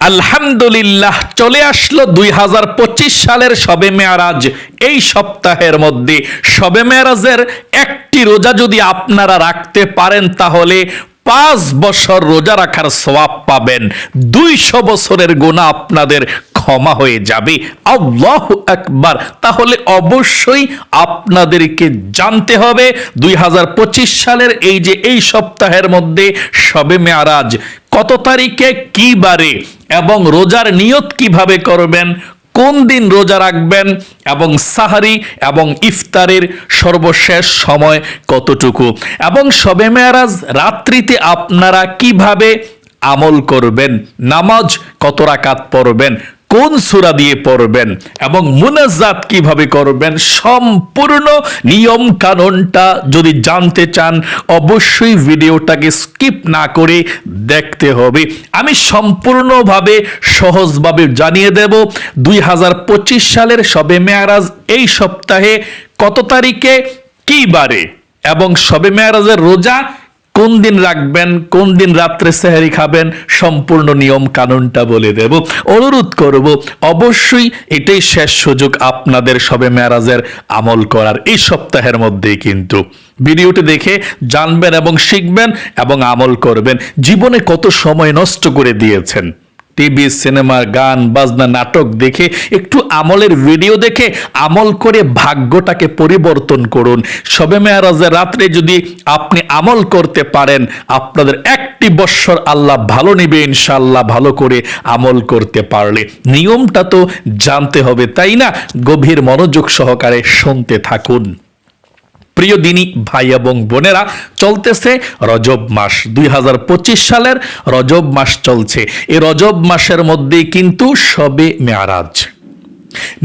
আলহামদুলিল্লাহ, চলে আসলো দুই হাজার পঁচিশ সালের সবে মেয়ারাজ। এই সপ্তাহের মধ্যে সবে মেয়ারাজের একটি রোজা যদি আপনারা রাখতে পারেন, তাহলে পাঁচ বছর রোজা রাখার সোয়াব পাবেন। দুইশো বছরের গোনা আপনাদের ক্ষমা হয়ে যাবে। আল্লাহ একবার তাহলে অবশ্যই আপনাদেরকে জানতে হবে, দুই হাজার পঁচিশ সালের এই যে এই সপ্তাহের মধ্যে সবে মেয়ারাজ কত তারিখে কি বারে এবং রোজার নিয়ত কীভাবে করবেন, কোন দিন রোজা রাখবেন এবং সাহারি এবং ইফতারের সর্বশেষ সময় কতটুকু? এবং সবে মেয়ারাজ রাত্রিতে আপনারা কীভাবে আমল করবেন? নামাজ কত রাকাত পড়বেন? কোন সুরা দিয়ে পড়বেন এবং মুনাজাত কীভাবে করবেন সম্পূর্ণ নিয়ম কানুনটা যদি জানতে চান, অবশ্যই ভিডিওটাকে স্কিপ না করে দেখতে হবে। আমি সম্পূর্ণভাবে সহজভাবে জানিয়ে দেব, দুই হাজার পঁচিশ সালের সবে মেয়ারাজ এই সপ্তাহে কত তারিখে? কি বারে? এবং সবে মেয়ারাজের রোজা কোন দিন রাখবেন, কোন দিন রাত্রে সেহারি খাবেন, সম্পূর্ণ নিয়ম কানুনটা বলে দেব। অনুরোধ করব, অবশ্যই এটাই শেষ সুযোগ আপনাদের সবে ম্যারাজের আমল করার এই সপ্তাহের মধ্যেই কিন্তু। ভিডিওটি দেখে জানবেন এবং শিখবেন এবং আমল করবেন। জীবনে কত সময় নষ্ট করে দিয়েছেন। টিভি সিনেমার গান, বাজনা, নাটক দেখে একটু আমলের ভিডিও দেখে আমল করে ভাগ্যটাকে পরিবর্তন করুন। সবে মেয়ারাজের রাত্রে যদি আপনি আমল করতে পারেন, আপনাদের একটি বৎসর আল্লাহ ভালো নেবে ইনশাল্লাহ ভালো করে আমল করতে পারলে। নিয়মটা তো জানতে হবে, তাই না? গভীর মনোযোগ সহকারে শুনতে থাকুন। প্রিয় দিনী, ভাই এবং বোনেরা, চলতেছে রজব মাস দুই হাজার পঁচিশ সালের রজব মাস চলছে। এই রজব মাসের মধ্যেই কিন্তু সবে মেয়ারাজ।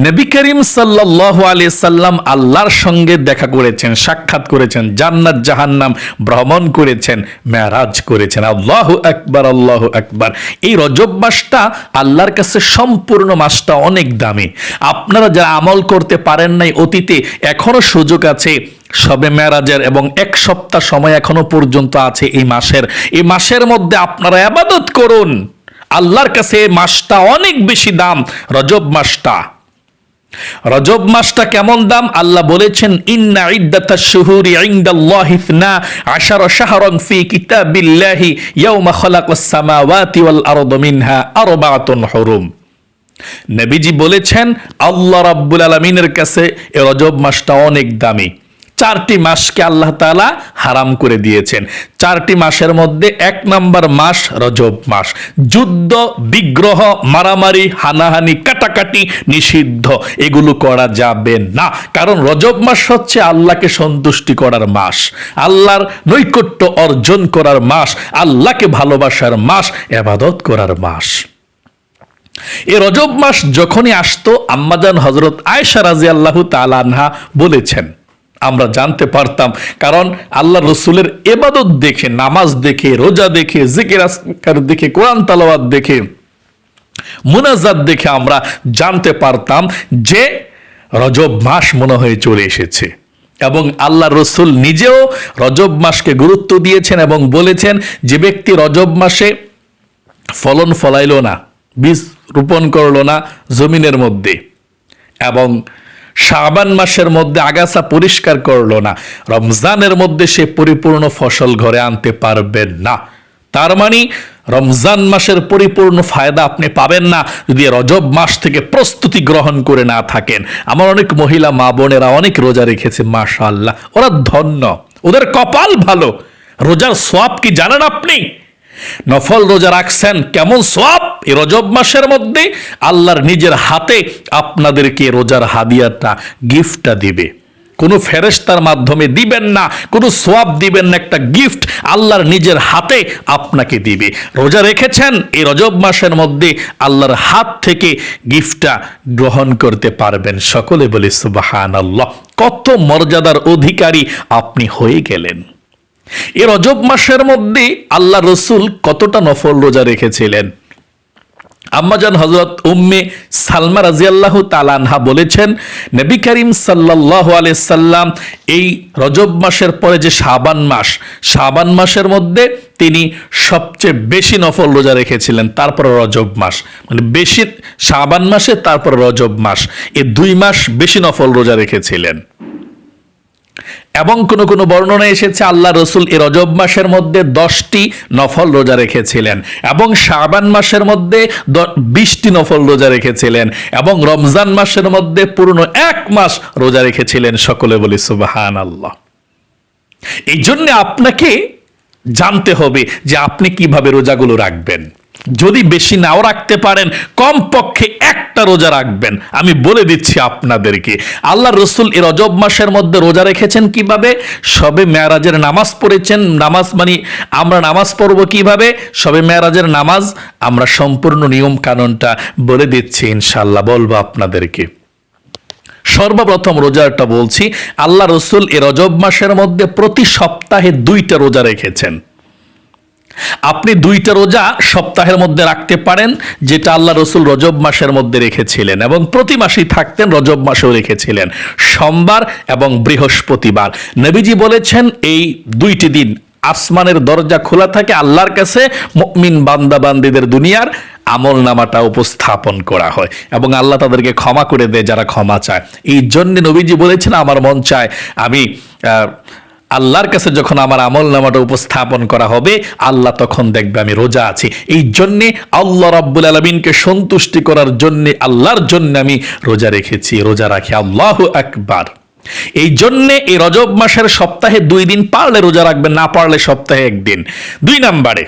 নবী করিম সাল্লাহ আলি সাল্লাম আল্লাহর সঙ্গে দেখা করেছেন, সাক্ষাৎ করেছেন, জান্নাত, জাহান্নাম ভ্রমণ করেছেন, মেয়ারাজ করেছেন। আল্লাহ একবার আল্লাহ একবার এই রজব মাসটা আল্লাহর কাছে সম্পূর্ণ মাসটা অনেক দামি। আপনারা যারা আমল করতে পারেন নাই অতীতে, এখনও সুযোগ আছে সবে মেয়ারাজের এবং এক সপ্তাহ সময় এখনও পর্যন্ত আছে এই মাসের। এই মাসের মধ্যে আপনারা আবাদত করুন। আল্লাহর কাছে মাসটা অনেক বেশি দাম, রজব মাসটা। রজব মাসটা কেমন দাম? আল্লাহ বলেছেন আশারা বলেছেন, আল্লাহ রাব্বুল আলামিনের কাছে এই রজব মাসটা অনেক দামি। চারটি মাসকে আল্লাহ তাআলা হারাম করে দিয়েছেন। চারটি মাসের মধ্যে এক নম্বর মাস রজব মাস। যুদ্ধ, বিগ্রহ, মারামারি, হানাহানি, কাটাকাটি নিষিদ্ধ, এগুলো করা যাবে না। কারণ রজব মাস হচ্ছে আল্লাহকে সন্তুষ্টি করার মাস। আল্লাহর নৈকট্য অর্জন করার মাস, আল্লাহকে ভালোবাসার মাস, এবাদত করার মাস। এ রজব মাস যখনই আসতো, আম্মাজান হজরত আয়সা রাজি আল্লাহ তালানহা বলেছেন আমরা জানতে পারতাম। কারণ আল্লাহ রসুলের এবাদত দেখে, নামাজ দেখে, রোজা দেখে, জিকির, আসকার দেখে, কোরআন তালাবাদ দেখে, মুনাজাত দেখে আমরা জানতে পারতাম যে রজব মাস মনে হয়ে চলে এসেছে। এবং আল্লাহ রসুল নিজেও রজব মাসকে গুরুত্ব দিয়েছেন এবং বলেছেন যে ব্যক্তি রজব মাসে ফলন ফলাইল না, বীজ রোপণ করল না জমিনের মধ্যে। এবং শাবান মাসের মধ্যে আগাছা পরিষ্কার করল না। রমজানের মধ্যে সে পরিপূর্ণ ফসল ঘরে আনতে পারবেন না। তার মানে রমজান মাসের পরিপূর্ণ ফায়দা আপনি পাবেন না যদি রজব মাস থেকে প্রস্তুতি গ্রহণ করে না থাকেন। আমার অনেক মহিলা, মা বোনেরা অনেক রোজা রেখেছে মাশা আল্লাহ ওরা ধন্য। ওদের কপাল ভালো। রোজার সোয়াব কি জানেন আপনি? নফল রোজা রাখছেন কেমন সব এই রজব মাসের মধ্যে আল্লাহর নিজের হাতে আপনাদেরকে রোজার হাদিয়াটা, গিফটটা দিবে। কোনো ফেরেস্তার মাধ্যমে দিবেন না, কোনো সোয়াব দিবেন না, একটা গিফট আল্লাহর নিজের হাতে আপনাকে দিবে। রোজা রেখেছেন, এই রজব মাসের মধ্যে আল্লাহর হাত থেকে গিফটটা গ্রহণ করতে পারবেন। সকলে বলে সুবাহান আল্লাহ কত মর্যাদার অধিকারী আপনি হয়ে গেলেন। এ রজব মাসের মধ্যে আল্লাহ রসুল কতটা নফল রোজা রেখেছিলেন? আম্মাজান হজরত উম্মে সালমা রাজিয়াল্লাহ তালানহা বলেছেন, নবী করিম সাল্লাহ সাল্লাম এই রজব মাসের পরে যে শাবান মাস, শাবান মাসের মধ্যে তিনি সবচেয়ে বেশি নফল রোজা রেখেছিলেন, তারপর রজব মাস। মানে বেশি শাবান মাসে, তারপর রজব মাস। এই দুই মাস বেশি নফল রোজা রেখেছিলেন। এবং কোন কোন বর্ণনা এসেছে, আল্লাহ রসুল এ রজব মাসের মধ্যে দশটি নফল রোজা রেখেছিলেন এবং শাবান মাসের মধ্যে বিশটি নফল রোজা রেখেছিলেন এবং রমজান মাসের মধ্যে পুরনো এক মাস রোজা রেখেছিলেন সকলে বলি সুবাহান আল্লাহ এই জন্য আপনাকে জানতে হবে যে আপনি কীভাবে রোজাগুলো রাখবেন। যদি বেশি নাও রাখতে পারেন কম পক্ষে একটা রোজা রাখবেন। আমি বলে দিচ্ছি আপনাদেরকে, আল্লাহ রসুল এ রজব মাসের মধ্যে রোজা রেখেছেন কীভাবে? সবে মেয়ারাজের নামাজ পড়েছেন, নামাজ মানে আমরা নামাজ পড়ব কীভাবে? সবে মেয়ারাজের নামাজ, আমরা সম্পূর্ণ নিয়ম কানুনটা বলে দিচ্ছি ইনশাল্লাহ বলব আপনাদেরকে। সর্বপ্রথম রোজাটা বলছি, আল্লাহ রসুল এ রজব মাসের মধ্যে প্রতি সপ্তাহে দুইটা রোজা রেখেছেন। আপনি দুইটা রোজা সপ্তাহের মধ্যে রাখতে পারেন, যেটা আল্লাহ রসুল রজব মাসের মধ্যে রেখেছিলেন এবং প্রতি মাসেই থাকতেন, রজব মাসেও রেখেছিলেন। সোমবার এবং বৃহস্পতিবার। নবীজি বলেছেন, এই দুইটি দিন আসমানের দরজা খোলা থাকে আল্লাহর কাছে মিন বান্দা বান্দিদের দুনিয়ার আমল নামাটা উপস্থাপন করা হয় এবং আল্লাহ তাদেরকে ক্ষমা করে দেয় যারা ক্ষমা চায়। এই জন্য নবীজি বলেছেন, আমার মন চায় আমি আল্লাহর কাছে যখন আমার আমল নামাটা উপস্থাপন করা হবে, আল্লাহ তখন দেখবে আমি রোজা আছি। এই জন্যে আল্লাহ রাব্বুল আলমিনকে সন্তুষ্টি করার জন্যে, আল্লাহর জন্য আমি রোজা রেখেছি। রোজা রাখি আল্লাহ একবার এই জন্যে এই রজব মাসের সপ্তাহে দুই দিন পারলে রোজা রাখবেন, না পারলে সপ্তাহে একদিন। দুই নাম্বারে,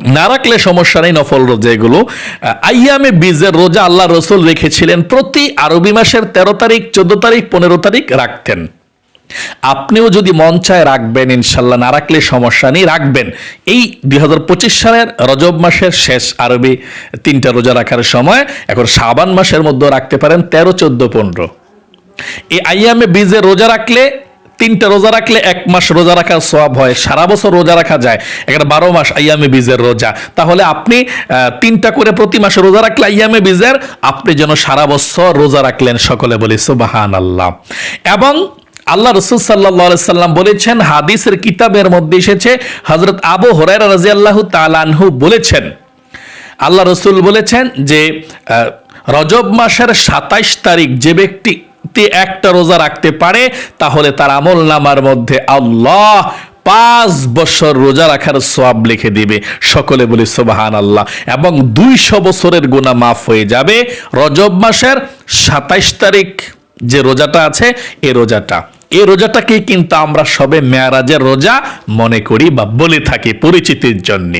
না রাখলে সমস্যা নেই, নফল রোজা এগুলো। আইয়ামে বীজের রোজা আল্লাহ রসুল রেখেছিলেন প্রতি আরবি মাসের তেরো তারিখ, চোদ্দ তারিখ, পনেরো তারিখ রাখতেন। আপনিও যদি মন চায় রাখবেন ইনশাল্লাহ, না রাখলে সমস্যা নেই, রাখবেন। এই দুই হাজার পঁচিশ সালের রজব মাসের শেষ আরবি তিনটা রোজা রাখার সময়, এখন সাবান মাসের মধ্যে রাখতে পারেন তেরো, চোদ্দ, পনেরো। এই আইয়ামে বীজে রোজা রাখলে, তিনটা রোজা রাখলে এক মাস রোজা রাখার সব হয়, সারা বছর রোজা রাখা যায়, এখানে বারো মাস আইয়ামে বীজের রোজা। তাহলে আপনি তিনটা করে প্রতি মাসে রোজা রাখলে আইয়ামে বীজের, আপনি যেন সারা বছর রোজা রাখলেন সকলে বলি সুবাহান আল্লাহ এবং আল্লাহ রসুল সাল্লাম বলেছেন, হাদিসের কিতাবের মধ্যে এসেছে হজরত আবু হরাই রাজি আল্লাহ তালানহু বলেছেন, আল্লাহ রসুল বলেছেন যে রজব মাসের সাতাইশ তারিখ যে ব্যক্তি একটা রোজা রাখতে পারে, তাহলে তার আমল নামার মধ্যে আল্লাহ পাঁচ বছর রোজা রাখার সোয়াব লিখে দিবে। সকলে বলি সোবাহান আল্লাহ এবং দুইশো বছরের গুণা মাফ হয়ে যাবে। রজব মাসের সাতাইশ তারিখ যে রোজাটা আছে, এ রোজাটা। এই রোজাটাকে কিন্তু আমরা সবে মেয়ারাজের রোজা মনে করি বা বলে থাকি পরিচিতির জন্য।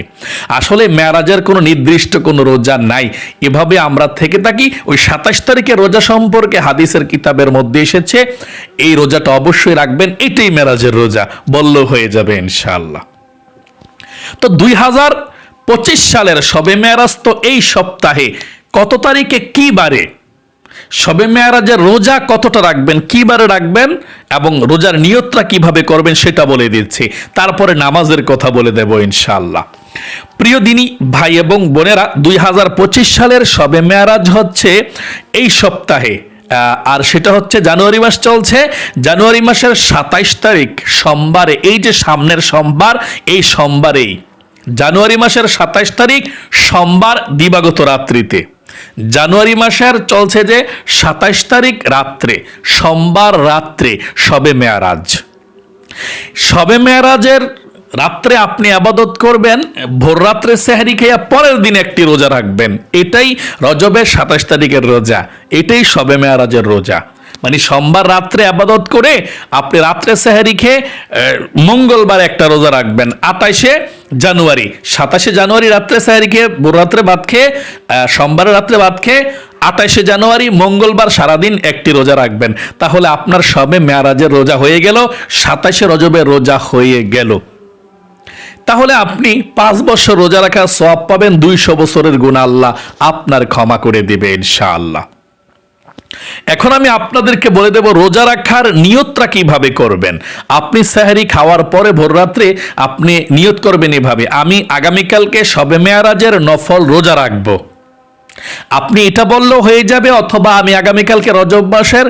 আসলে মেয়ারাজের কোনো নির্দিষ্ট কোনো রোজা নাই। এভাবে আমরা থেকে থাকি, ওই সাতাশ তারিখের রোজা সম্পর্কে হাদিসের কিতাবের মধ্যে এসেছে, এই রোজাটা অবশ্যই রাখবেন, এটাই মেয়ারাজের রোজা, বলল হয়ে যাবে ইনশাল্লাহ তো দুই হাজার পঁচিশ সালের সবে মেয়ারাজ তো এই সপ্তাহে কত তারিখে কি বারে সবে মেয়ারাজের রোজা কতটা রাখবেন, কিবারে রাখবেন এবং রোজার নিয়তটা কীভাবে করবেন সেটা বলে দিচ্ছি। তারপরে নামাজের কথা বলে দেব ইনশাল্লাহ প্রিয় দিনী, ভাই এবং বোনেরা, দুই হাজার পঁচিশ সালের সবে মেয়ারাজ হচ্ছে এই সপ্তাহে। আর সেটা হচ্ছে জানুয়ারি মাস চলছে। জানুয়ারি মাসের সাতাইশ তারিখ, সোমবারে। এই যে সামনের সোমবার, এই সোমবারেই। জানুয়ারি মাসের সাতাইশ তারিখ, সোমবার দিবাগত রাত্রিতে। জানুয়ারি মাসের চলছে যে সাতাইশ তারিখ রাত্রে, সোমবার রাত্রে সবে মেয়ারাজ। সবে মেয়ারাজের রাত্রে আপনি আবাদত করবেন, ভোর রাত্রে সেহারি খেয়া পরের দিন একটি রোজা রাখবেন। এটাই রজবের সাতাশ তারিখের রোজা, এটাই সবে মেয়ারাজের রোজা। মানে সোমবার রাত্রে আবাদত করে আপনি রাত্রে সেহারি খেয়ে মঙ্গলবার একটা রোজা রাখবেন। আটাইশে জানুয়ারি। সাতাশে জানুয়ারি রাত্রে সেহারি খেয়ে রাত্রে ভাত খেয়ে সোমবারে রাত্রে ভাত খেয়ে আঠাশে জানুয়ারি মঙ্গলবার সারাদিন একটি রোজা রাখবেন। তাহলে আপনার সবে মেয়ারাজের রোজা হয়ে গেল, সাতাশে রজবের রোজা হয়ে গেল। তাহলে আপনি পাঁচ বছর রোজা রাখার সব পাবেন দুইশো বছরের গুণ আল্লাহ। আপনার ক্ষমা করে দিবে ইনশাআল্লাহ। এখন আমি আপনাদেরকে বলে দেব, রোজা রাখার নিয়তটা কীভাবে করবেন? আপনি সাহারি খাওয়ার পরে ভোররাত্রে আপনি নিয়ত করবেন এভাবে, আমি আগামীকালকে সবে মেয়ারাজের নফল রোজা রাখব। আপনি এটা বললেও হয়ে যাবে, অথবা আমি আগামীকালকে রজব মাসের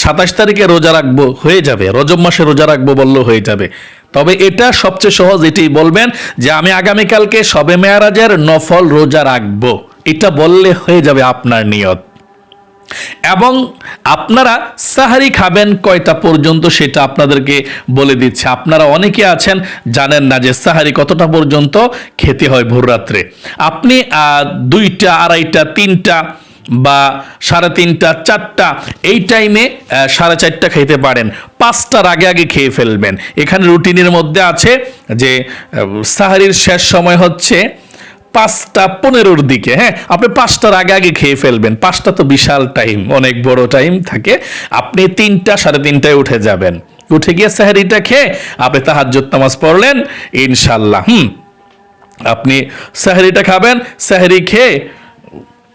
সাতাশ তারিখে রোজা রাখব, হয়ে যাবে, রজব মাসে রোজা রাখব বললেও হয়ে যাবে। তবে এটা সবচেয়ে সহজ, এটাই বলবেন যে আমি আগামীকালকে সবে মেয়ারাজের নফল রোজা রাখব, এটা বললে হয়ে যাবে আপনার নিয়ত। এবং আপনারা সাহারি খাবেন কয়টা পর্যন্ত সেটা আপনাদেরকে বলে দিচ্ছে। আপনারা অনেকে আছেন জানেন না যে সাহারি কতটা পর্যন্ত খেতে হয় ভোররাত্রে আপনি দুইটা, আড়াইটা, তিনটা বা সাড়ে তিনটা, চারটা, এই টাইমে সাড়ে চারটা খেতে পারেন। পাঁচটার আগে আগে খেয়ে ফেলবেন। এখানে রুটিনের মধ্যে আছে যে সাহারির শেষ সময় হচ্ছে পাঁচটা পনেরোর দিকে হ্যাঁ? আপনি পাঁচটার আগে আগে খেয়ে ফেলবেন। পাঁচটা তো বিশাল টাইম, অনেক বড় টাইম থাকে। আপনি তিনটা, সাড়ে তিনটায় উঠে যাবেন। উঠে গিয়ে সাহারিটা খেয়ে আপনি তাহাজ্জুদ নামাজ পড়লেন ইনশাল্লাহ হুম? আপনি সাহারিটা খাবেন, সাহারি খেয়ে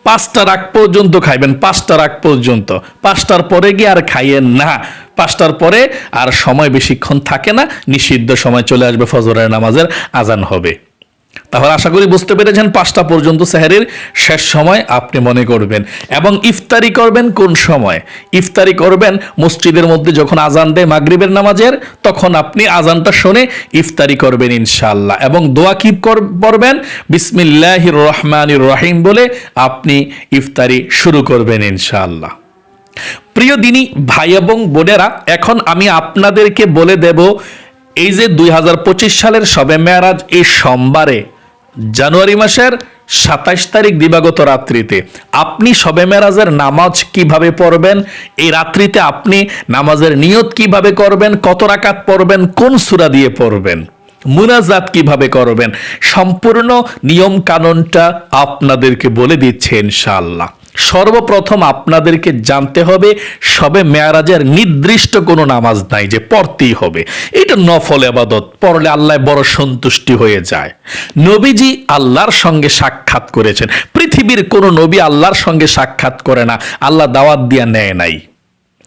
পাঁচটার আগ পর্যন্ত খাইবেন, পাঁচটার আগ পর্যন্ত। পাঁচটার পরে গিয়ে আর খাইয়েন না। পাঁচটার পরে আর সময় বেশিক্ষণ থাকে না, নিষিদ্ধ সময় চলে আসবে, ফজরের নামাজের আজান হবে। তাহলে আশা করি বুঝতে পেরেছেন, পাঁচটা পর্যন্ত সেহারির শেষ সময় আপনি মনে করবেন। এবং ইফতারি করবেন কোন সময়? ইফতারি করবেন মসজিদের মধ্যে যখন আজান দেয় মাগরিবের নামাজের, তখন আপনি আজানটা শুনে ইফতারি করবেন ইনশাল্লাহ এবং দোয়া কি কর- পড়বেন? বিসমিল্লাহ রহমানির রহিম বলে আপনি ইফতারি শুরু করবেন ইনশাল্লাহ প্রিয় দিনী, ভাই এবং বোনেরা, এখন আমি আপনাদেরকে বলে দেব, এই যে দুই হাজার পঁচিশ সালের সবে মেয়ারাজ, এই সোমবারে জানুয়ারি মাসের সাতাইশ তারিখ দিবাগত রাত্রিতে। আপনি সবে মেরাজের নামাজ কীভাবে পড়বেন? এই রাত্রিতে আপনি নামাজের নিয়ত কীভাবে করবেন? কত রাকাত পড়বেন? কোন সুরা দিয়ে পড়বেন? মুনাজাত কীভাবে করবেন? সম্পূর্ণ নিয়ম কানুনটা আপনাদেরকে বলে দিচ্ছে ইনশাআল্লাহ। সর্বপ্রথম আপনাদেরকে জানতে হবে, সবে মেয়ারাজের নির্দিষ্ট কোনো নামাজ নাই যে পড়তেই হবে। এটা নফল আবাদত, পড়লে আল্লাহ বড় সন্তুষ্টি হয়ে যায়। নবীজি আল্লাহর সঙ্গে সাক্ষাৎ করেছেন। পৃথিবীর কোনো নবী আল্লাহর সঙ্গে সাক্ষাৎ করে না, আল্লাহ দাওয়াত দিয়া নেয় নাই।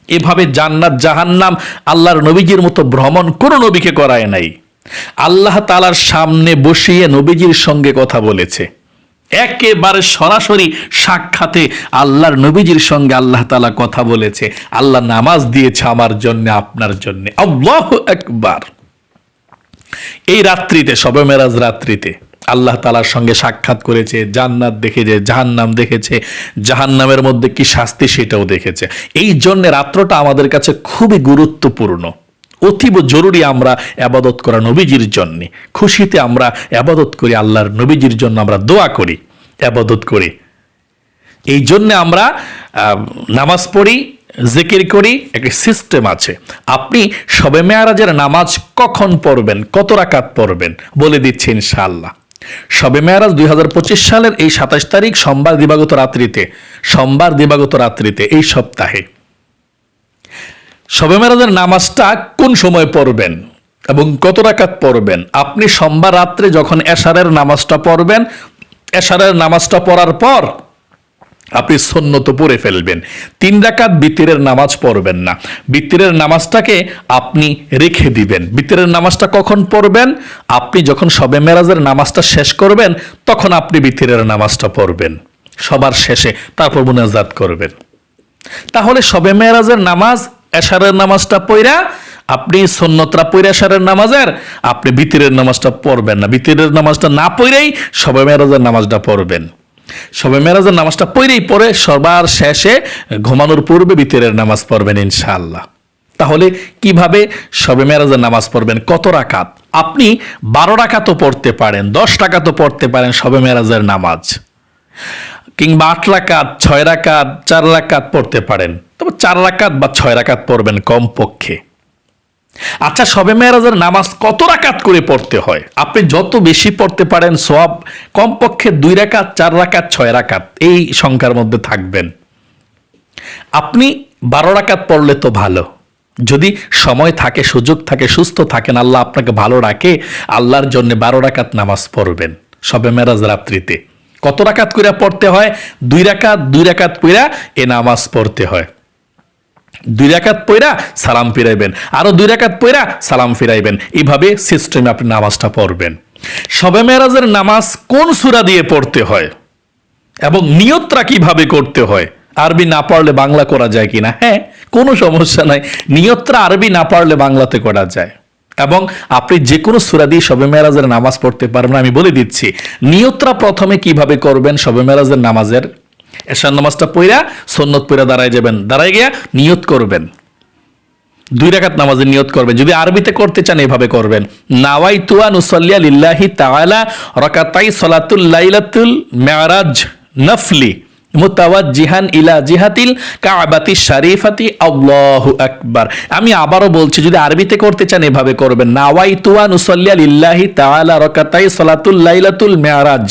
এভাবে জান্নাত জাহান্নাম আল্লাহর নবীজির মতো ভ্রমণ কোনো নবীকে করায় নাই। আল্লাহ তালার সামনে বসিয়ে নবীজির সঙ্গে কথা বলেছে। একেবারে সরাসরি সাক্ষাতে আল্লাহর নবীজির সঙ্গে আল্লাহ তালা কথা বলেছে। আল্লাহ নামাজ দিয়েছে আমার জন্য, আপনার জন্য। আল্লাহ একবার এই রাত্রিতে সবে মেরাজ রাত্রিতে আল্লাহ তালার সঙ্গে সাক্ষাৎ করেছে, জান্নাত দেখেছে, জাহান্নাম দেখেছে, জাহান্নামের মধ্যে কি শাস্তি সেটাও দেখেছে। এই জন্য রাত্রটা আমাদের কাছে খুবই গুরুত্বপূর্ণ। অতীব জরুরি আমরা আবাদত করা নবীজির জন্য। খুশিতে আমরা আবাদত করি, আল্লাহর নবীজির জন্য আমরা দোয়া করি, আবাদত করি। এই জন্য আমরা নামাজ পড়ি, জিকির করি, একটা সিস্টেম আছে। আপনি সবে মেয়ারাজের নামাজ কখন পড়বেন, কত রাকাত পড়বেন, বলে দিচ্ছি ইনশাআল্লাহ। সবে মেয়ারাজ দুই হাজার পঁচিশ সালের এই সাতাশ তারিখ সোমবার দিবাগত রাত্রিতে, সোমবার দিবাগত রাত্রিতে, এই সপ্তাহে। সবে মেরাজের নামাজটা কোন সময় পড়বেন এবং কত রাকাত পড়বেন? আপনি সোমবার রাত্রে যখন এশারের নামাজটা পড়বেন, এশারের নামাজটা পড়ার পর আপনি সন্নত পড়ে ফেলবেন। তিন রাকাত বিতিরের নামাজ পড়বেন না। বিতিরের নামাজটাকে আপনি রেখে দিবেন। বিতিরের নামাজটা কখন পড়বেন? আপনি যখন সবে মেরাজের নামাজটা শেষ করবেন, তখন আপনি বিতিরের নামাজটা পড়বেন। সবার শেষে তারপর মুনাজাত করবেন। তাহলে সবে মেয়েরাজের নামাজ এশারের নামাজটা পইরা আপনি সন্ন্যতরা পইরা এশারের নামাজের, আপনি বিতিরের নামাজটা পড়বেন না। বিতিরের নামাজটা না পইরেই সবে মেয়েরাজের নামাজটা পড়বেন। সবে মেয়েরাজের নামাজটা পইরেই পরে সবার শেষে ঘুমানোর পূর্বে বিতিরের নামাজ পড়বেন ইনশাআল্লাহ। তাহলে কীভাবে সবে মেরাজের নামাজ পড়বেন? কত রাকাত? আপনি বারো রাকাতও পড়তে পারেন, দশ টাকাতও পড়তে পারেন সবে মেরাজের নামাজ। কিংবা আট রাকাত, ছয় রাকাত, চার রাকাত পড়তে পারেন। তবে চার রাকাত বা ছয় রাকাত পড়বেন কমপক্ষে। আচ্ছা সবে মেয়ারাজের নামাজ কত রাকাত করে পড়তে হয়? আপনি যত বেশি পড়তে পারেন সব কমপক্ষে দুই রাকাত, চার রাকাত, ছয় রাকাত এই সংখ্যার মধ্যে থাকবেন। আপনি বারো রাকাত পড়লে তো ভালো। যদি সময় থাকে, সুযোগ থাকে, সুস্থ থাকেন, আল্লাহ আপনাকে ভালো রাখে, আল্লাহর জন্য বারো রাকাত নামাজ পড়বেন সবে মেরাজ রাত্রিতে। কত রাকাত কইরা পড়তে হয়? দুই রাকাত দুই রাকাত কইরা এ নামাজ পড়তে হয়। দুই রাকাত পয়রা সালাম ফিরাইবেন। আরও দুই রাকাত পয়রা সালাম ফিরাইবেন। এইভাবে সিস্টেমে আপনি নামাজটা পড়বেন। সবে মেরাজের নামাজ কোন সূরা দিয়ে পড়তে হয়? এবং নিয়তরা কীভাবে করতে হয়? আরবি না পারলে বাংলা করা যায় কিনা? হ্যাঁ কোনো সমস্যা নাই। নিয়তরা আরবি না পারলে বাংলাতে করা যায়। এবং আপনি যে কোনো সুরা দিয়ে শবে মেরাজের নামাজ পড়তে পারবেন আমি বলে দিচ্ছি। নিয়তরা প্রথমে কীভাবে করবেন শবে মেরাজের নামাজের? এশার নামাজটা পইরা সন্নত পইরা দাঁড়ায় যাবেন। দাঁড়ায় গিয়া নিয়ত করবেন। দুই রাকাত নামাজের নিয়ত করবেন। যদি আরবিতে করতে চান, এভাবে করবেন। নাওয়াই তুয়া নুসল্লিয়া লিল্লাহি তাআলা রাকাতাই সলাতুল লাইলাতুল মেরাজ নফলি। মুতাওয়াজ্জিহান ইলা জিহাতিল শরীফাতি। আমি আবারও বলছি, যদি আরবিতে করতে চান, এভাবে করবেন নাওয়াই তুয়া নুসল্লিয়া তাআলা রাকাতাই সলাতুল মেরাজ।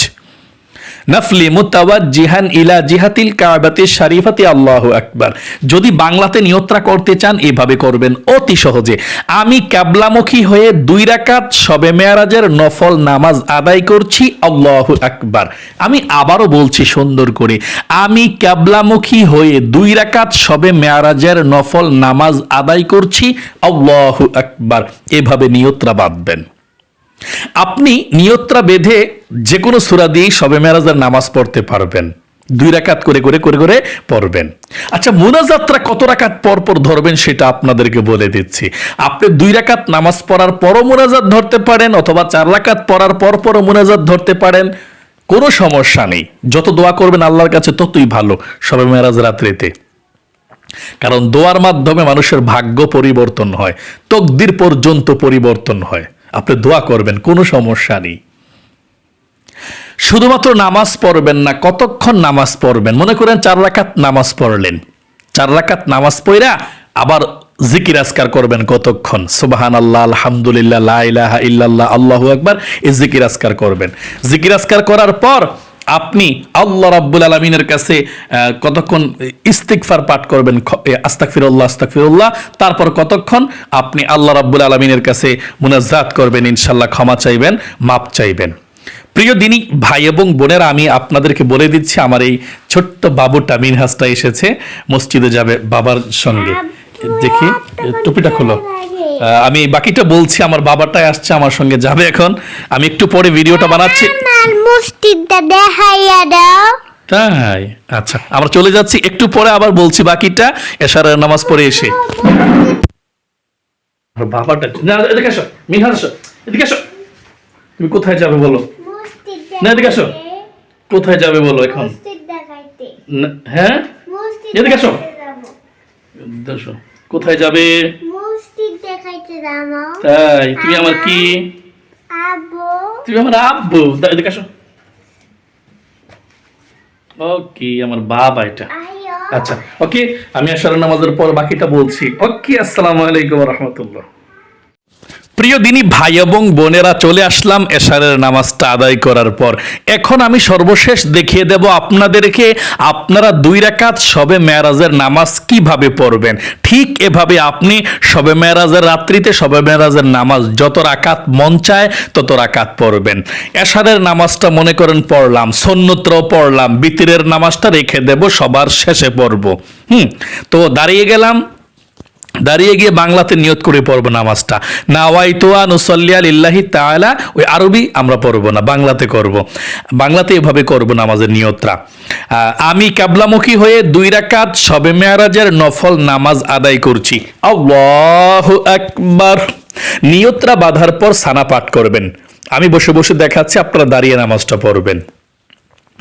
নফলি মুতাওয়াজ্জিহান ইলা জিহাতিল কাবাতি শরীফাতি, আল্লাহু আকবার। যদি বাংলাতে নিয়ত্রা করতে চান, এভাবে করবেন অতি সহজে। আমি ক্যাবলামুখী হয়ে দুই রাকাত শবে মেয়ারাজের নফল নামাজ আদায় করছি, আল্লাহু আকবার। আমি আবারও বলছি সুন্দর করে, আমি ক্যাবলামুখী হয়ে দুই রাকাত শবে মেয়ারাজের নফল নামাজ আদায় করছি, আল্লাহু আকবার। এভাবে নিয়ত্রা বাঁধবেন আপনি নিয়ত্রা বেঁধে যে কোনো সুরা দিয়েই সবে মেরাজের নামাজ পড়তে পারবেন। দুই রাকাত করে করে করে করে পড়বেন। আচ্ছা মুনাজাতরা কত রাকাত পর পর ধরবেন সেটা আপনাদেরকে বলে দিচ্ছি। আপনি দুই রাকাত নামাজ পড়ার পরও মুনাজাত ধরতে পারেন অথবা চার রাকাত পড়ার পর পরও মোনাজাত ধরতে পারেন। কোনো সমস্যা নেই। যত দোয়া করবেন আল্লাহর কাছে, ততই ভালো সবে মেরাজ রাত্রিতে। কারণ দোয়ার মাধ্যমে মানুষের ভাগ্য পরিবর্তন হয়, তকদির পর্যন্ত পরিবর্তন হয়। আপনি দোয়া করবেন, কোনো সমস্যা নেই। শুধুমাত্র নামাজ পড়বেন না, কতক্ষণ নামাজ পড়বেন? মনে করেন চার রাকাত নামাজ পড়লেন। চার রাকাত নামাজ পড়া আবার জিকির আজকার করবেন কতক্ষণ? সুবাহান আল্লাহ আলহামদুলিল্লাহ, লা ইল্লাহ আল্লাহু একবার এই জিকির আজকার করবেন। জিকির আজকার করার পর আপনি আল্লাহ রাব্বুল আলমিনের কাছে কতক্ষণ ইস্তিকফার পাঠ করবেন আস্তাকফিরুল্লাহ আস্তাকফিরুল্লাহ তারপর কতক্ষণ আপনি আল্লাহ রাব্বুল আলমিনের কাছে মুনাজাত করবেন ইনশাল্লাহ ক্ষমা চাইবেন মাপ চাইবেন। প্রিয় দিনী, ভাই এবং বোনেরা, আমি আপনাদেরকে বলে দিচ্ছি, আমার এই ছোট্ট বাবুটা মিনহাসটা এসেছে, মসজিদে যাবে বাবার সঙ্গে। দেখি টুপিটা খোলো। আমি বাকিটা বলছি আমার বাবাটাই আসছে আমার সঙ্গে যাবে এখন। আমি একটু পরে ভিডিওটা বানাচ্ছি। তাই? আচ্ছা আমরা চলে যাচ্ছি একটু পরে আবার বলছি বাকিটা এশারের নামাজ পড়ে এসে। আর বাবাটা না এদিকে আসো আসো এদিকে আসো তুমি কোথায় যাবে বলো? না, এদিকে আসো। কোথায় যাবে বলো এখন? হ্যাঁ? এদিকে আসো। দেখো কোথায় যাবে? তাই তুমি আমার কি? তুমি আমার আব্বু? দা- এদিকে আসো। ওকে আমার বাবা এটা। আচ্ছা ওকে আমি আসার নামাজের পর বাকিটা বলছি। ওকে আসসালামু আলাইকুম রহমতুল্লাহ। প্রিয় দিনী ভাই এবং বোনেরা, চলে আসলাম এশারের নামাজটা আদায় করার পর। এখন আমি সর্বশেষ দেখিয়ে দেব আপনাদেরকে আপনারা দুই রাকাত শবে মেয়ারাজের নামাজ কীভাবে পড়বেন। ঠিক এভাবে আপনি শবে মেয়ারাজের রাত্রিতে শবে মেয়ারাজের নামাজ যত রাকাত মন চায়, তত রাকাত পড়বেন। এশারের নামাজটা মনে করেন পড়লাম সন্ন্যত্রও পড়লাম, বিতিরের নামাজটা রেখে দেব, সবার শেষে পড়ব। হুম, তো দাঁড়িয়ে গেলাম দাঁড়িয়ে গিয়ে বাংলাতে নিয়ত করে পড়ব নামাজটা। নাওয়াইতোয়া নুসল্লিয়া লিল্লাহি তাআলা। ওই আরবি আমরা পড়ব না, বাংলাতে করব। বাংলাতে এভাবে করব নামাজের নিয়তরা আমি কাবলামুখী হয়ে দুই রাকাত শবে মেয়ারাজের নফল নামাজ আদায় করছি। আকবার। নিয়তরা বাঁধার পর সানা পাঠ করবেন। আমি বসে বসে দেখাচ্ছি, আপনারা দাঁড়িয়ে নামাজটা পড়বেন।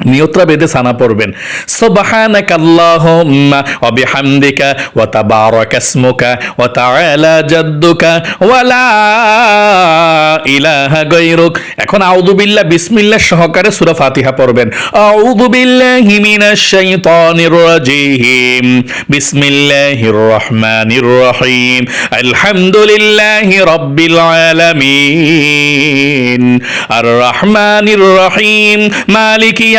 নিয়ত্রা বেদে সানা পড়বেন। সুবহানাকা আল্লাহুম্মা ওয়া বিহামদিকা ওয়া তাবারাকা ইসমুকা ওয়া তাআলা জাদ্দুকা ওয়া লা ইলাহা গায়রুক। এখন আউযু বিল্লাহ, বিসমিল্লাহ সহকারে সূরা ফাতিহা পড়বেন। আউযু বিল্লাহি মিনাশ শাইতানির রাজিম। বিসমিল্লাহির রহমানির রহিম। আলহামদুলিল্লাহি রাব্বিল আলামিন। আর রহমানির রহিম। মালিকি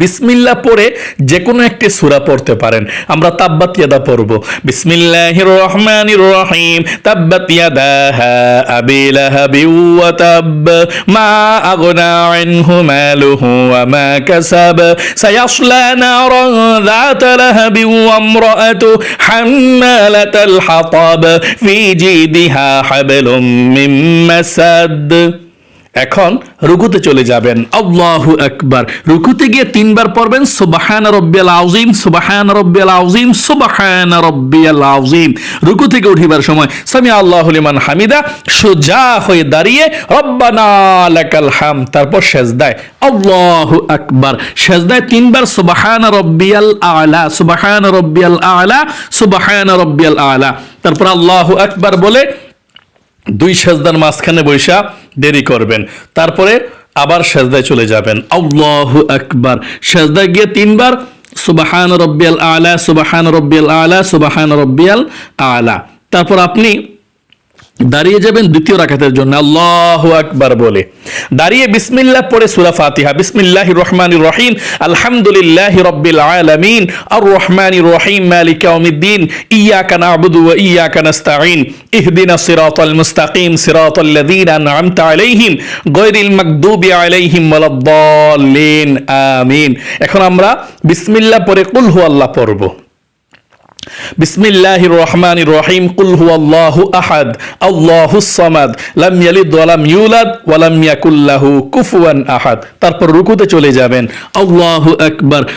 বিসমিল্লা পরে যে কোনো একটি সুরা পড়তে পারেন। আমরা তাব্বাত ইয়াদা পড়ব। বিসমিল্লাহির রহমানির রহিম তাব্বাত ইয়াদা আবি তাব মা আগনা আনহু মালুহু হুয়ামা মা কাসাব, সায়াসলা নারান যাত লাহাবি ওয়া আমরাতু হাম্মালাতাল হাতাব, ফি দিহা হাবেলুম মিন মাসাদ। এখন রুকুতে চলে যাবেন। আল্লাহু আকবার। রুকুতে গিয়ে তিনবার পড়বেন, সুবাহান রব্বিয়াল আউজিম সুবাহান রব্বিয়াল আউজিম সুবাহান রব্বিয়াল আউজিম রুকু থেকে উঠিবার সময় সামি আল্লাহ লিমান হামিদা, সোজা হয়ে দাঁড়িয়ে, রব্বানা লাকাল হাম তারপর সেজদায়, আল্লাহু আকবার। সেজদায় তিনবার, সুবাহান রব্বিয়াল আলা, সুবাহান রব্বিয়াল আলা, সুবাহান রব্বিয়াল আলা। তারপর আল্লাহু আকবার বলে দুই সেজদার মাঝখানে বৈশা দেরি করবেন। তারপরে আবার সেজদায় চলে যাবেন। আল্লাহ একবার সেজদায় গিয়ে তিনবার, সুবাহান রব্বিয়াল আলা, সুবাহান রব্বিয়াল আলা, সুবাহান রব্বিয়াল আলা। তারপর আপনি দাঁড়িয়ে যাবেন দ্বিতীয় রাকাতের জন্য। আল্লাহ আকবার বলে। দাঁড়িয়ে বিসমিল্লাহ পড়ে সূরা ফাতিহা। বিসমিল্লাহির রহমানির রহিম। আলহামদুলিল্লাহ রব্বিল আলামিন। আর রহমানির রহিম। মালিক ইয়াউমিদ্দিন। ইয়াকা না'বুদু ওয়া ইয়াকা নাস্তাঈন। ইহদিনা সিরাতাল মুস্তাকিম। সিরাতাল লাযীনা আন'আমতা আলাইহিম। গায়রিল মাগদুবি আলাইহিম ওয়ালাদ-দাল্লিন আমিন। এখন আমরা বিসমিল্লাহ পড়ে কুল হুয়াল্লাহ পড়ব। বিসমিল্লাহির রহমানির রহিম, কুল হুয়াল্লাহু আহাদ, আল্লাহুস সামাদ, লাম ইয়ালিদ ওয়া লাম ইউলাদ ওয়া লাম কুফুয়ান আহাদ। তারপর রুকুতে চলে যাবেন। আল্লাহু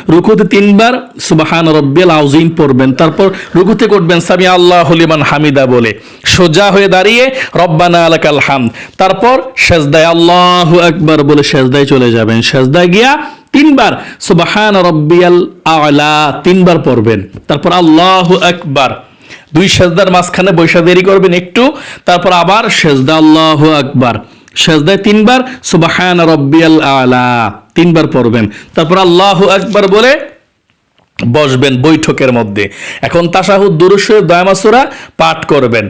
রুকুতে তিনবার সুবহান রাব্বিয়াল আযীম পড়বেন। তারপর রুকুতে করবেন, সামি আল্লাহু লিমান হামিদা বলে। সোজা হয়ে দাঁড়িয়ে রব্বানা লাকাল হামদ। তারপর সেজদায় আল্লাহু আকবার বলে সেজদায় চলে যাবেন। সেজদায় গিয়া তিনবার। সুবাহান রব্বিয়াল আলা, তিনবার পড়বেন। তারপর আল্লাহ আকবার। দুই সেজদার মাঝখানে বৈশা দেরি করবেন একটু। তারপর আবার সেজদা, আল্লাহ আকবার। সেজদায় তিনবার, সুবাহান রব্বিয়াল আলা, তিনবার পড়বেন। তারপর আল্লাহ আকবার বলে বসবেন বৈঠকের মধ্যে। এখন তাসাহুদ দুরুশের দয়ামাসুরা পাঠ করবেন।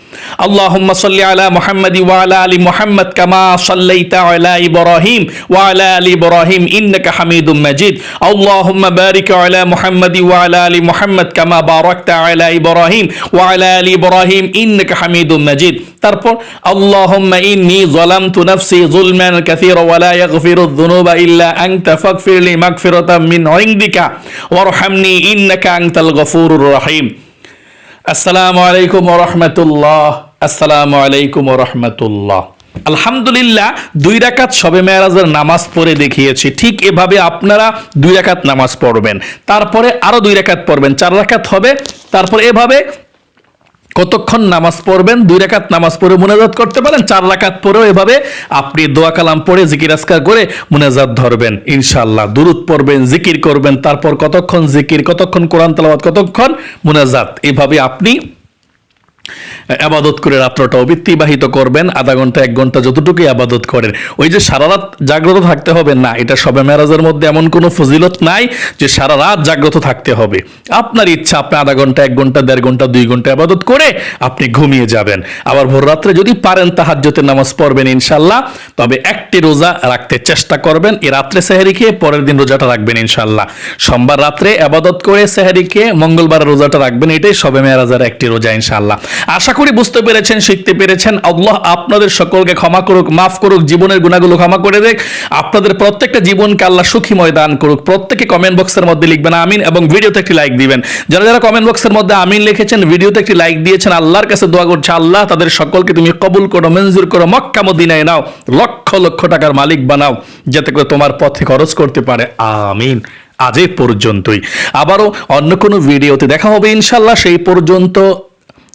আল্লাহুম্মা সাল্লি আলা মুহাম্মাদি ওয়া আলা আলি মুহাম্মদ কামা সাল্লাইতা আলা ইব্রাহিম ওয়া আলা আলি ইব্রাহিম ইন্নাকা হামিদুম মাজিদ। আল্লাহুম্মা বারিক আলা মুহাম্মাদি ওয়া আলা আলি মুহাম্মদ কামা বারাকতা আলা ইব্রাহিম ওয়া আলা আলি ইব্রাহিম ইন্নাকা হামিদুম মাজিদ। তারপর, আল্লাহুম্মা ইন্নী যালামতু নাফসি যুলমান কাসীরা ওয়া লা ইয়াগফিরু যুনুবা ইল্লা আনতা ফাগফিরলি মাগফিরাতাম মিন ইনদিকা। ওয়ারহামনি ইন্নাকা আনতাল গফুরুর রহিম। আসসালামু আলাইকুম রহমতুল্লাহ। আসসালামু আলাইকুম রহমতুল্লাহ। আলহামদুলিল্লাহ, দুই রাকাত সবে মেয়ারাজের নামাজ পড়ে দেখিয়েছি। ঠিক এভাবে আপনারা দুই রাকাত নামাজ পড়বেন। তারপরে আরও দুই রাকাত পড়বেন। চার রাকাত হবে, তারপর এভাবে কতক্ষণ নামাজ পড়বেন? দুই রাকাত নামাজ পড়ে মোনাজাত করতে পারেন, চার রাকাত পরেও এভাবে আপনি দোয়া কালাম পড়ে জিকির আসকার করে মুনাজাত ধরবেন। ইনশাল্লাহ দুরুদ পড়বেন, জিকির করবেন, তারপর কতক্ষণ জিকির, কতক্ষণ কোরআন তালাবাদ কতক্ষণ মুনাজাত? এভাবে আপনি আবাদত করে রাত্রটা অতিবাহিত করবেন, আধা ঘণ্টা, এক ঘণ্টা যতটুকুই আবাদত করেন। ওই যে সারা রাত জাগ্রত থাকতে হবে, না, এটা সবে মেরাজের মধ্যে এমন কোনো ফজিলত নাই যে সারা রাত জাগ্রত থাকতে হবে। আপনার ইচ্ছা, আপনি আধা ঘণ্টা, এক ঘণ্টা, দেড় ঘণ্টা, দুই ঘণ্টা আবাদত করে আপনি ঘুমিয়ে যাবেন। আবার ভোর রাত্রে যদি পারেন তাহাজ্জতের নামাজ পড়বেন ইনশাল্লাহ তবে একটি রোজা রাখতে চেষ্টা করবেন। এ রাত্রে সেহারি খেয়ে পরের দিন রোজাটা রাখবেন ইনশাল্লাহ সোমবার রাত্রে আবাদত করে সেহারি খেয়ে মঙ্গলবার রোজাটা রাখবেন, এটাই সবে মেয়ারাজার একটি রোজা ইনশাল্লাহ আশা করি বুঝতে পেরেছেন, শিখতে পেরেছেন। আল্লাহ আপনাদের সকলকে ক্ষমা করুক, মাফ করুক, জীবনের গুণাগুলো ক্ষমা করে দেখ আপনাদের প্রত্যেকটা জীবনকে আল্লাহ সুখীময় দান করুক। প্রত্যেকে কমেন্ট বক্সের মধ্যে লিখবেন, আমিন এবং ভিডিওতে একটি লাইক দিবেন। যারা যারা কমেন্ট বক্সের মধ্যে আমিন লিখেছেন ভিডিওতে একটি লাইক দিয়েছেন, আল্লাহর কাছে দোয়া করছে, আল্লাহ তাদের সকলকে তুমি কবুল করো, মঞ্জুর করো, মক্কা, মদিনায় নাও, লক্ষ লক্ষ টাকার মালিক বানাও, যাতে করে তোমার পথে খরচ করতে পারে। আমিন। আজ পর্যন্তই। আবারও অন্য কোনো ভিডিওতে দেখা হবে ইনশাল্লাহ সেই পর্যন্ত